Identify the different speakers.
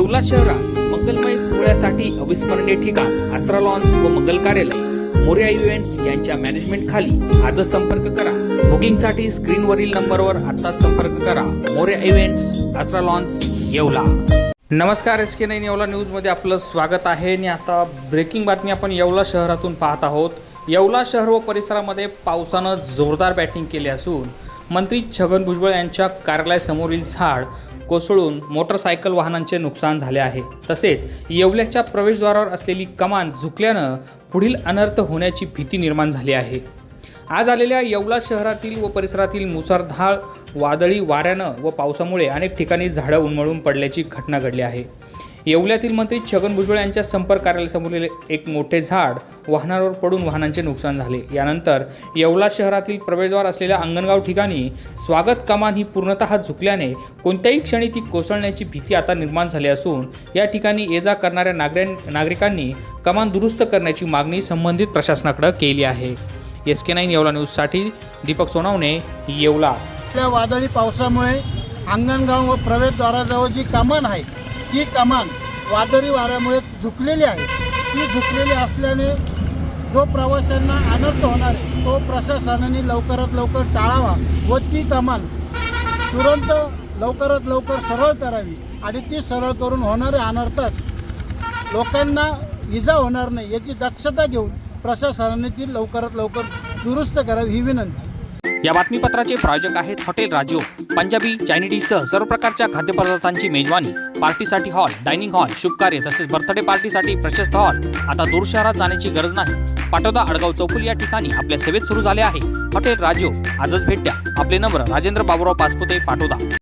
Speaker 1: येवला शहरात मंगलमय सोहळ्यासाठी अविस्मरणीय ठिकाण आस्त्रा लॉन्स व मंगल कार्यालय. मोर्या इव्हेंट्स यांच्या मॅनेजमेंट खाली आजच संपर्क करा. बुकिंगसाठी स्क्रीनवरील नंबरवर आता संपर्क करा. Morya events Astra lawns Yeola. नमस्कार एस के नाईन येवला न्यूजमध्ये आपलं स्वागत आहे. आणि आता ब्रेकिंग बातमी आपण येवला शहरातून पाहत आहोत. येवला शहर व परिसरामध्ये पावसानं जोरदार बॅटिंग केली असून मंत्री छगन भुजबळ यांच्या कार्यालयासमोरील झाड कोसळून मोटरसायकल वाहनांचे नुकसान झाले आहे. तसेच येवल्याच्या प्रवेशद्वारावर असलेली कमान झुकल्यानं पुढील अनर्थ होण्याची भीती निर्माण झाली आहे. आज आलेल्या येवला शहरातील व परिसरातील मुसळधार वादळी वाऱ्यानं व पावसामुळे अनेक ठिकाणी झाडं उन्मळून पडल्याची घटना घडली आहे. येवल्यातील मंत्री छगन भुजबळ यांच्या संपर्क कार्यालयासमोरील एक मोठे झाड वाहनावर पडून वाहनांचे नुकसान झाले. यानंतर येवला शहरातील प्रवेशद्वार असलेल्या अंगणगाव ठिकाणी स्वागत कमान ही पूर्णतः झुकल्याने कोणत्याही क्षणी ती कोसळण्याची भीती आता निर्माण झाली असून या ठिकाणी ये जा करणाऱ्या नागरिक नागरिकांनी कमान दुरुस्त करण्याची मागणी संबंधित प्रशासनाकडे केली आहे. एस के नाईन येवला न्यूजसाठी दीपक सोनावणे येवला.
Speaker 2: त्या वादळी पावसामुळे अंगणगाव व प्रवेशद्वाराजवळ जी कमान आहे ती कमान वादळी वाऱ्यामुळे झुकलेली आहे. ती झुकलेली असल्याने जो प्रवाशांना अनर्थ होणार आहे तो प्रशासनाने लवकरात लवकर टाळावा व ती कमान तुरंत लवकरात लवकर सरळ करावी आणि ती सरळ करून होणारे अनर्थास लोकांना इजा होणार नाही याची दक्षता घेऊन प्रशासनाने ती लवकरात लवकर दुरुस्त करावी ही विनंती.
Speaker 1: या बातमीपत्राचे प्रायोजक आहेत हॉटेल राजो. पंजाबी चायनीज सर्व प्रकारच्या खाद्यपदार्थांची मेजवानी. पार्टीसाठी हॉल डायनिंग हॉल शुभकार्य तसेच बर्थडे पार्टीसाठी प्रशस्त हॉल. आता दूर शहरात जाण्याची गरज नाही. पाटोदा अडगाव चौकुल या ठिकाणी आपल्या सेवेत सुरू झाले आहे. हॉटेल राजो आजच भेट द्या. आपले नंबर राजेंद्र बाबुराव पाचपुते पाटोदा.